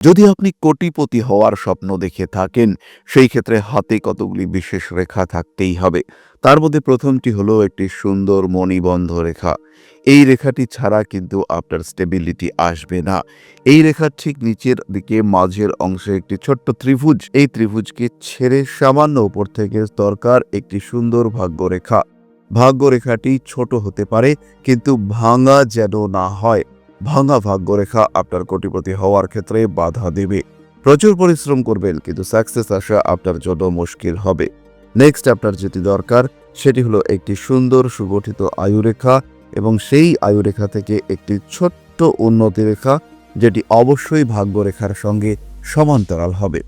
যদি আপনি কোটিপতি হওয়ার স্বপ্ন দেখে থাকেন, সেই ক্ষেত্রে হাতে কতগুলি বিশেষ রেখা থাকতেই হবে। তার মধ্যে প্রথমটি হলো একটি সুন্দর মণিবন্ধ রেখা। এই রেখাটি ছাড়া কিন্তু আপনার স্টেবিলিটি আসবে না। এই রেখার ঠিক নিচের দিকে মাঝের অংশে একটি ছোট্ট ত্রিভুজ। এই ত্রিভুজকে ছেড়ে সামান্য উপর থেকে দরকার একটি সুন্দর ভাগ্যরেখা। ভাগ্যরেখাটি ছোট হতে পারে, কিন্তু ভাঙা যেন না হয়। ভাঙা ভাগ্যরেখা আপনার কোটিপতি হওয়ার ক্ষেত্রে বাধা দেবে। প্রচুর পরিশ্রম করবেন, কিন্তু সাকসেস আসা আপনার জন্য মুশকিল হবে। নেক্সট আপনার যেটি দরকার, সেটি হলো একটি সুন্দর সুগঠিত আয়ুরেখা এবং সেই আয়ুরেখা থেকে একটি ছোট্ট উন্নতি রেখা, যেটি অবশ্যই ভাগ্যরেখার সঙ্গে সমান্তরাল হবে।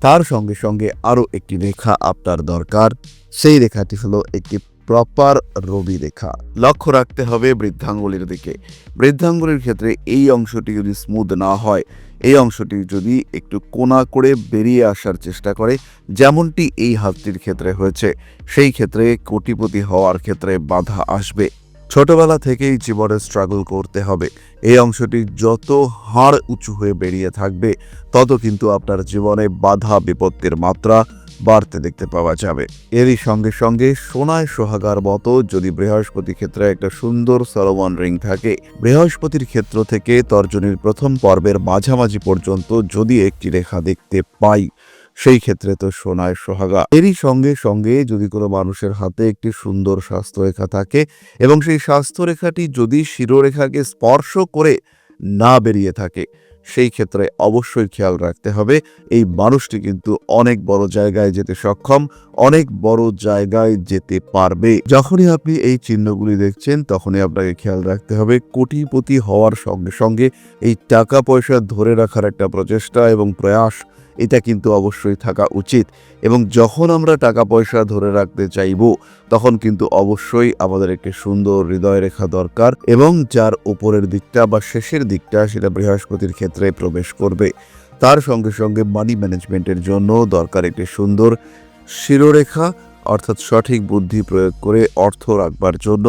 তার সঙ্গে সঙ্গে আরও একটি রেখা আপনার দরকার, সেই রেখাটি হলো একটি প্রপার রবি রেখা। লক্ষ্য রাখতে হবে বৃদ্ধাঙ্গুলির দিকে। বৃদ্ধাঙ্গুলির ক্ষেত্রে এই অংশটি যদি স্মুথ না হয়, এই অংশটি যদি একটু কোনা করে বেরিয়ে আসার চেষ্টা করে, যেমনটি এই হাতটির ক্ষেত্রে হয়েছে, সেই ক্ষেত্রে কোটিপতি হওয়ার ক্ষেত্রে বাধা আসবে। ছোটবেলা থেকেই জীবনে স্ট্রাগল করতে হবে। এই অংশটি যত হাড় উঁচু হয়ে বেরিয়ে থাকবে, তত কিন্তু আপনার জীবনে বাধা বিপত্তির মাত্রা বাড়তে দেখতে পাওয়া যাবে। এরই সঙ্গে সঙ্গে সোনায় সোহাগার মতো যদি বৃহস্পতি ক্ষেত্রে একটা সুন্দর সলোমন রিং থাকে, বৃহস্পতির ক্ষেত্র থেকে তর্জনীর প্রথম পর্বের মাঝামাঝি পর্যন্ত যদি একটি রেখা দেখতে পাই, সেই ক্ষেত্রে তো সোনায় সোহাগা। এরই সঙ্গে সঙ্গে যদি কোনো মানুষের হাতে একটি সুন্দর স্বাস্থ্যরেখা থাকে এবং সেই স্বাস্থ্যরেখাটি যদি শিরোরেখাকে স্পর্শ করে না বেরিয়ে থাকে সেই ক্ষেত্রে অবশ্যই খেয়াল রাখতে হবে। এই মানুষটি কিন্তু অনেক বড় জায়গায় যেতে সক্ষম, অনেক বড় জায়গায় যেতে পারবে। যখনই আপনি এই চিহ্নগুলি দেখছেন, তখনই আপনাকে খেয়াল রাখতে হবে, কোটিপতি হওয়ার সঙ্গে সঙ্গে এই টাকা পয়সা ধরে রাখার একটা প্রচেষ্টা এবং প্রয়াস এটা কিন্তু অবশ্যই থাকা উচিত। এবং যখন আমরা টাকা পয়সা ধরে রাখতে চাইব, তখন কিন্তু অবশ্যই আমাদের একটি সুন্দর হৃদয় রেখা দরকার এবং যার উপরের দিকটা বা শেষের দিকটা সেটা বৃহস্পতির ক্ষেত্রে প্রবেশ করবে। তার সঙ্গে সঙ্গে মানি ম্যানেজমেন্টের জন্য দরকার একটি সুন্দর শিরোরেখা, অর্থাৎ সঠিক বুদ্ধি প্রয়োগ করে অর্থ রাখবার জন্য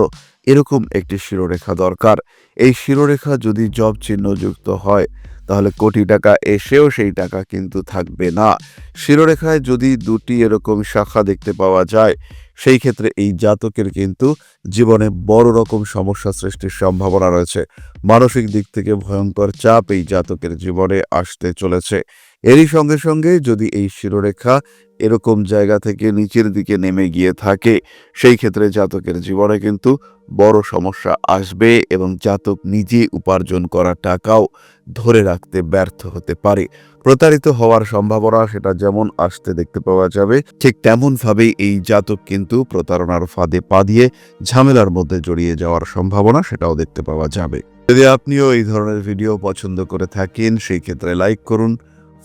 এরকম একটি শিরোরেখা দরকার। এই শিরোরেখা যদি জব চিহ্নযুক্ত হয় তাহলে কোটি টাকা এসেও সেই টাকা কিন্তু থাকবে না। শিরোরেখায় যদি দুটি এরকম শাখা দেখতে পাওয়া যায়, সেই ক্ষেত্রে এই জাতকের কিন্তু জীবনে বড় রকম সমস্যা সৃষ্টির সম্ভাবনা রয়েছে। মানসিক দিক থেকে ভয়ঙ্কর চাপ এই জাতকের জীবনে আসতে চলেছে। এরই সঙ্গে সঙ্গে যদি এই শিরোরেখা এরকম জায়গা থেকে নিচের দিকে নেমে গিয়ে থাকে, সেই ক্ষেত্রে জাতকের জীবনে কিন্তু বড় সমস্যা আসবে এবং জাতক নিজে উপার্জন করা টাকাও ধরে রাখতে ব্যর্থ হতে পারে। প্রতারিত হওয়ার সম্ভাবনা সেটা যেমন আসতে দেখতে পাওয়া যাবে, ঠিক তেমনভাবেই এই জাতক কিন্তু প্রতারণার ফাঁদে পা দিয়ে ঝামেলার মধ্যে জড়িয়ে যাওয়ার সম্ভাবনা সেটাও দেখতে পাওয়া যাবে। যদি আপনিও এই ধরনের ভিডিও পছন্দ করে থাকেন, সেই ক্ষেত্রে লাইক করুন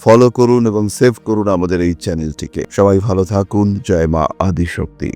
ফলো করুন এবং সেভ করুন আমাদের এই চ্যানেলটিকে সবাই ভালো থাকুন। জয় মা আদিশক্তি।